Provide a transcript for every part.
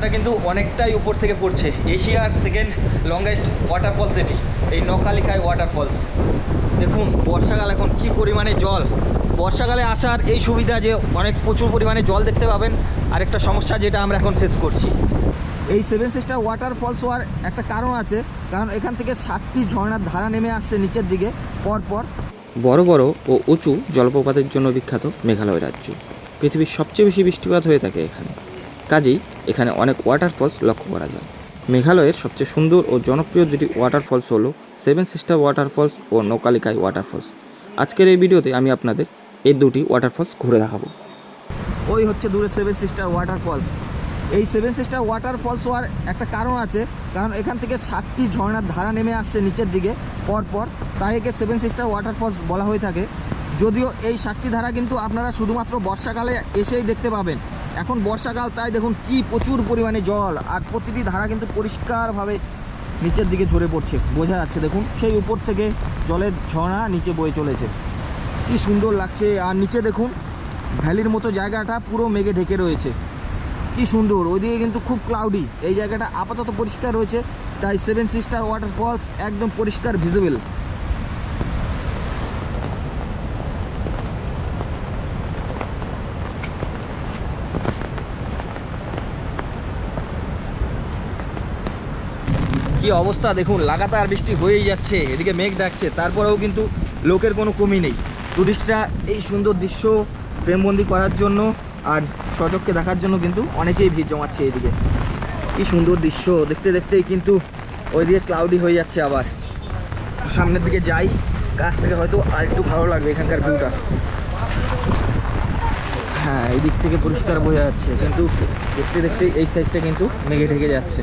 ঝর্ণাটা কিন্তু অনেকটাই উপর থেকে পড়ছে। এশিয়ার সেকেন্ড লংগেস্ট ওয়াটারফলস এটি। এই নকালিকায় ওয়াটারফলস দেখুন বর্ষাকাল এখন কি পরিমাণে জল। বর্ষাকালে আসার এই সুবিধা যে অনেক প্রচুর পরিমাণে জল দেখতে পাবেন আর একটা সমস্যা যেটা আমরা এখন ফেস করছি। এই সেভেন সিস্টার ওয়াটারফলস হওয়ার একটা কারণ আছে কারণ এখান থেকে ষাটটি ঝর্ণার ধারা নেমে আসছে নিচের দিকে পরপর। বড় বড় ও উঁচু জলপ্রপাতের জন্য বিখ্যাত মেঘালয় রাজ্য। পৃথিবীর সবচেয়ে বেশি বৃষ্টিপাত হয়ে থাকে এখানে। কাজেই এখানে অনেক ওয়াটারফলস লক্ষ্য করা যায়। মেঘালয়ের সবচেয়ে সুন্দর ও জনপ্রিয় দুটি ওয়াটারফলস হলো সেভেন সিস্টার ওয়াটারফলস ও নৌকালিকাই ওয়াটারফলস আজকের এই ভিডিওতে আমি আপনাদের এই দুটি ওয়াটারফলস ঘুরে দেখাবো। ওই হচ্ছে দূরে সেভেন সিস্টার ওয়াটারফলস এই সেভেন সিস্টার ওয়াটারফলস হওয়ার একটা কারণ আছে, কারণ এখান থেকে ষাটটি ঝর্ণার ধারা নেমে আসছে নিচের দিকে, পরপর তাই একে সেভেন সিস্টার ওয়াটারফলস বলা হয়ে থাকে। যদিও এই ষাটটি ধারা কিন্তু আপনারা শুধুমাত্র বর্ষাকালে এসেই দেখতে পাবেন। এখন বর্ষাকাল, তাই দেখুন কি প্রচুর পরিমাণে জল। আর প্রতিটি ধারা কিন্তু পরিষ্কারভাবে নিচের দিকে ঝরে পড়ছে। বোঝা যাচ্ছে, দেখুন, সেই উপর থেকে জলের ঝর্ণা নিচে বয়ে চলেছে। কি সুন্দর লাগছে। আর নিচে দেখুন, ভ্যালির মতো জায়গাটা পুরো মেঘে ঢেকে রয়েছে। কি সুন্দর, ওইদিকে কিন্তু খুব ক্লাউডি এই জায়গাটা আপাতত পরিষ্কার রয়েছে, তাই সেভেন সিস্টার ওয়াটারফলস একদম পরিষ্কার ভিজিবল কি অবস্থা দেখুন, লাগাতার বৃষ্টি হয়েই যাচ্ছে, এদিকে মেঘ ডাকছে, তারপরেও কিন্তু লোকের কোনো কমি নেই। টুরিস্টরা এই সুন্দর দৃশ্য প্রেমবন্দি করার জন্য আর সচককে দেখার জন্য কিন্তু অনেকেই ভিড় জমাচ্ছে এইদিকে কি সুন্দর দৃশ্য, দেখতে দেখতেই কিন্তু ওইদিকে ক্লাউডি হয়ে যাচ্ছে আবার। সামনের দিকে যাই, কাছ থেকে হয়তো আর একটু ভালো লাগবে এখানকার ভিউটা হ্যাঁ এই দিক থেকে পরিষ্কার বোঝা যাচ্ছে, কিন্তু দেখতে দেখতে এই সাইডটা কিন্তু মেঘে ঢেকে যাচ্ছে।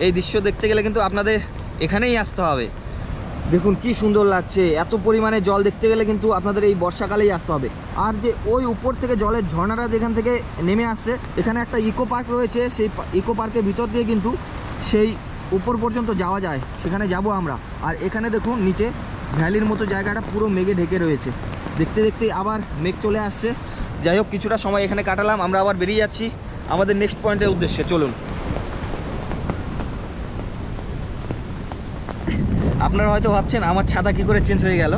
এই দৃশ্য দেখতে গেলে কিন্তু আপনাদের এখানেই আসতে হবে। দেখুন কি সুন্দর লাগছে। এত পরিমাণে জল দেখতে গেলে কিন্তু আপনাদের এই বর্ষাকালেই আসতে হবে। আর যে ওই উপর থেকে জলের ঝর্ণাটা যেখান থেকে নেমে আসছে, এখানে একটা ইকো পার্ক রয়েছে। সেই ইকো পার্কের ভিতর দিয়ে কিন্তু সেই উপর পর্যন্ত যাওয়া যায়। সেখানে যাব আমরা। আর এখানে দেখুন, নিচে ভ্যালির মতো জায়গাটা পুরো মেঘে ঢেকে রয়েছে। দেখতে দেখতে আবার মেঘ চলে আসছে। যাই হোক, কিছুটা সময় এখানে কাটালাম। আমরা আবার বেরিয়ে যাচ্ছি। আমাদের নেক্সট পয়েন্টের উদ্দেশ্যে। চলুন। আপনারা হয়তো ভাবছেন, আমার ছাতা কি করে চেঞ্জ হয়ে গেল?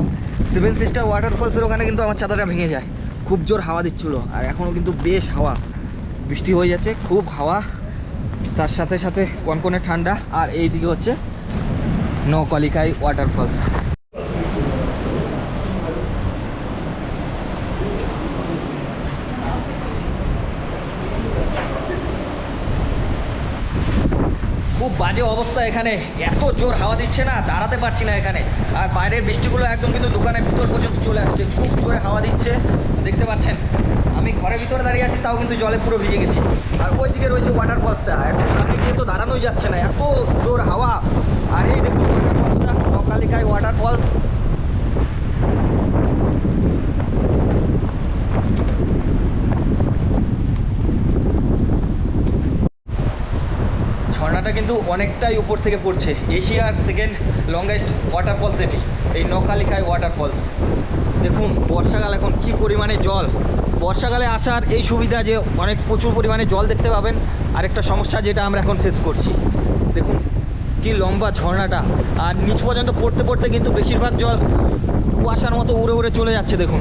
সেভেন সিস্টার ওয়াটারফলসের ওখানে কিন্তু আমার ছাতাটা ভেঙে যায়। খুব জোর হাওয়া দিচ্ছিল, আর এখনও কিন্তু বেশ হাওয়া। বৃষ্টি হয়ে যাচ্ছে, খুব হাওয়া। তার সাথে সাথে কনকনে ঠান্ডা, আর এই দিকে হচ্ছে নকলিকাই ওয়াটারফলস খুব বাজে অবস্থা এখানে। এত জোর হাওয়া দিচ্ছে না, দাঁড়াতে পারছি না এখানে। আর বাইরের বৃষ্টিগুলো একদম কিন্তু দোকানের ভিতর পর্যন্ত চলে আসছে। খুব জোরে হাওয়া দিচ্ছে, দেখতে পাচ্ছেন? আমি ঘরের ভিতরে দাঁড়িয়ে আছি, তাও কিন্তু জলে পুরো ভিজে গেছি। আর ওই দিকে রয়েছে ওয়াটারফলসটা এখন সামনে গিয়ে তো দাঁড়ানোই যাচ্ছে না। এত জোর হাওয়া আর এই দেখুন ওয়াটারফলসটা নকালিকায় ওয়াটারফলস ঝর্ণাটা কিন্তু অনেকটাই উপর থেকে পড়ছে। এশিয়ার সেকেন্ড লংগেস্ট ওয়াটারফলস এটি এই নকালিকায় ওয়াটারফলস দেখুন, বর্ষাকাল এখন কি পরিমাণে জল। বর্ষাকালে আসার এই সুবিধা যে অনেক প্রচুর পরিমাণে জল দেখতে পাবেন আর একটা সমস্যা যেটা আমরা এখন ফেস করছি। দেখুন, কি লম্বা ঝর্ণাটা। আর নিচ পর্যন্ত পড়তে পড়তে কিন্তু বেশিরভাগ জল কুয়াশার মতো উড়ে উড়ে চলে যাচ্ছে, দেখুন।